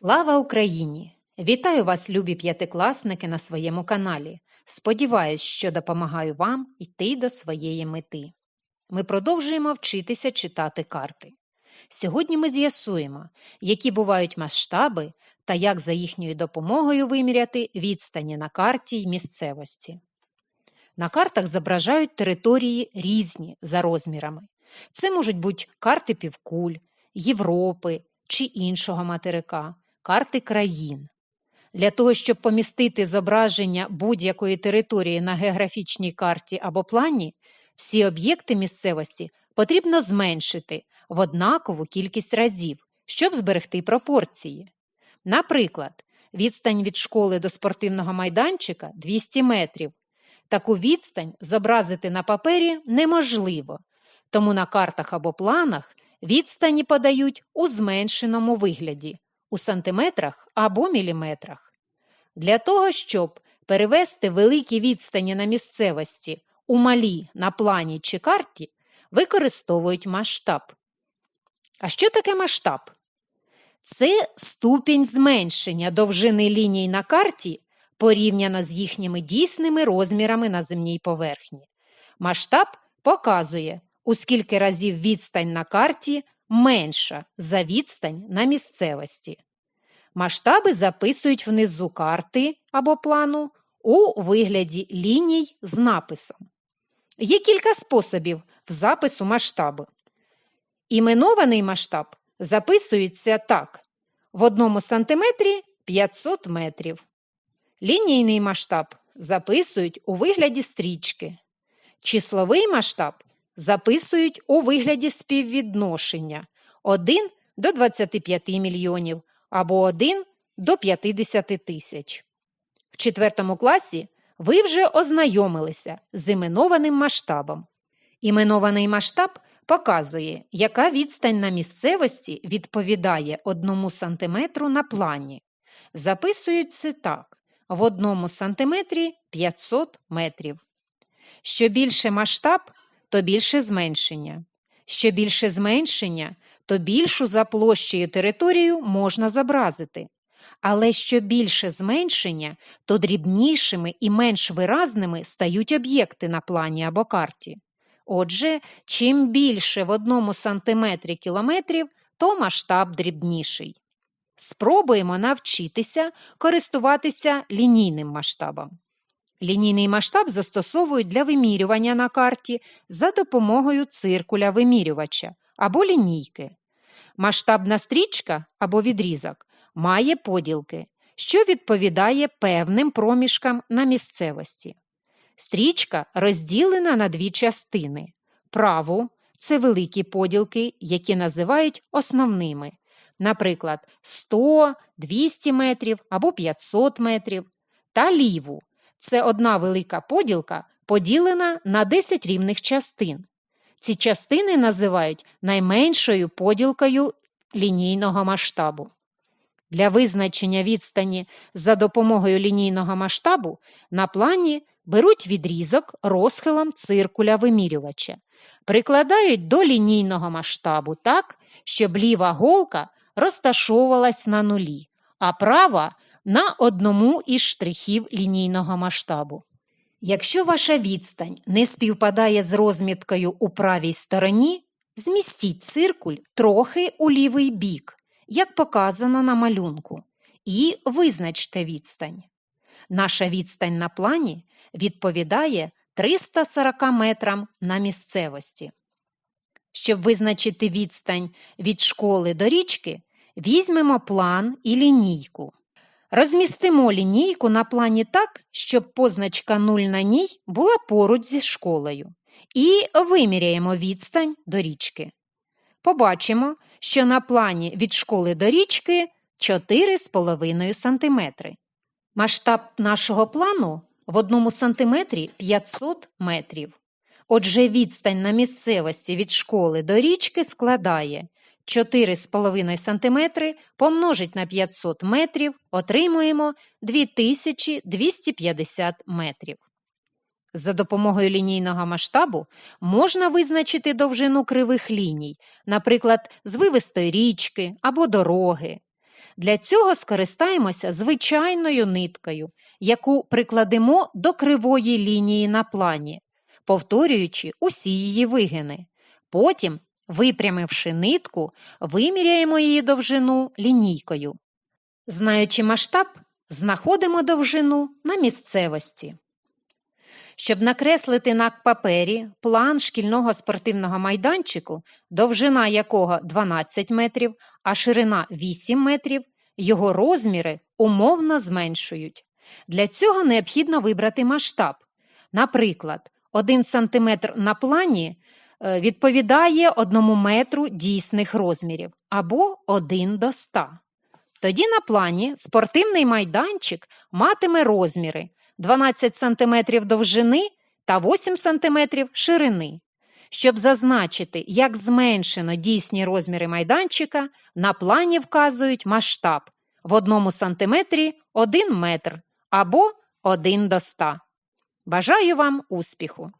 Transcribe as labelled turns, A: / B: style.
A: Слава Україні! Вітаю вас, любі п'ятикласники, на своєму каналі. Сподіваюсь, що допомагаю вам йти до своєї мети. Ми продовжуємо вчитися читати карти. Сьогодні ми з'ясуємо, які бувають масштаби та як за їхньою допомогою виміряти відстані на карті й місцевості. На картах зображають території різні за розмірами. Це можуть бути карти півкуль, Європи чи іншого материка, карти країн. Для того, щоб помістити зображення будь-якої території на географічній карті або плані, всі об'єкти місцевості потрібно зменшити в однакову кількість разів, щоб зберегти пропорції. Наприклад, відстань від школи до спортивного майданчика 200 метрів. Таку відстань зобразити на папері неможливо, тому на картах або планах відстані подають у зменшеному вигляді у сантиметрах або міліметрах. Для того, щоб перевести великі відстані на місцевості у малі на плані чи карті, використовують масштаб. А що таке масштаб? Це ступінь зменшення довжини ліній на карті порівняно з їхніми дійсними розмірами на земній поверхні. Масштаб показує, у скільки разів відстань на карті менша за відстань на місцевості. Масштаби записують внизу карти або плану у вигляді ліній з написом. Є кілька способів в запису масштабу. Іменований масштаб записується так: в одному сантиметрі 500 метрів. Лінійний масштаб записують у вигляді стрічки. Числовий масштаб записують у вигляді співвідношення 1 до 25 мільйонів або 1 до 50 тисяч. В четвертому класі ви вже ознайомилися з іменованим масштабом. Іменований масштаб показує, яка відстань на місцевості відповідає 1 см на плані. Записують це так: в 1 см 500 метрів. Що більше масштаб, то більше зменшення. Що більше зменшення, то більшу за площею територію можна зобразити. Але що більше зменшення, то дрібнішими і менш виразними стають об'єкти на плані або карті. Отже, чим більше в одному сантиметрі кілометрів, то масштаб дрібніший. Спробуємо навчитися користуватися лінійним масштабом. Лінійний масштаб застосовують для вимірювання на карті за допомогою циркуля вимірювача або лінійки. Масштабна стрічка або відрізок має поділки, що відповідає певним проміжкам на місцевості. Стрічка розділена на дві частини. Праву це великі поділки, які називають основними, наприклад, 100, 200 метрів або 500 метрів, та ліву це одна велика поділка, поділена на 10 рівних частин. Ці частини називають найменшою поділкою лінійного масштабу. Для визначення відстані за допомогою лінійного масштабу на плані беруть відрізок розхилом циркуля вимірювача, прикладають до лінійного масштабу так, щоб ліва голка розташовувалась на нулі, а права на одному із штрихів лінійного масштабу. Якщо ваша відстань не співпадає з розміткою у правій стороні, змістіть циркуль трохи у лівий бік, як показано на малюнку, і визначте відстань. Наша відстань на плані відповідає 340 метрам на місцевості. Щоб визначити відстань від школи до річки, візьмемо план і лінійку. Розмістимо лінійку на плані так, щоб позначка 0 на ній була поруч зі школою, і виміряємо відстань до річки. Побачимо, що на плані від школи до річки 4,5 см. Масштаб нашого плану в одному сантиметрі 500 метрів. Отже, відстань на місцевості від школи до річки складає 4,5 см помножить на 500 метрів, отримуємо 2250 метрів. За допомогою лінійного масштабу можна визначити довжину кривих ліній, наприклад, звивистої річки або дороги. Для цього скористаємося звичайною ниткою, яку прикладемо до кривої лінії на плані, повторюючи усі її вигини. Потім, випрямивши нитку, виміряємо її довжину лінійкою. Знаючи масштаб, знаходимо довжину на місцевості. Щоб накреслити на папері план шкільного спортивного майданчику, довжина якого 12 метрів, а ширина 8 метрів, його розміри умовно зменшують. Для цього необхідно вибрати масштаб. Наприклад, 1 см на плані відповідає 1 метру дійсних розмірів або 1 до 100. Тоді на плані спортивний майданчик матиме розміри 12 см довжини та 8 см ширини. Щоб зазначити, як зменшено дійсні розміри майданчика, на плані вказують масштаб в 1 см 1 метр або 1 до 100. Бажаю вам успіху!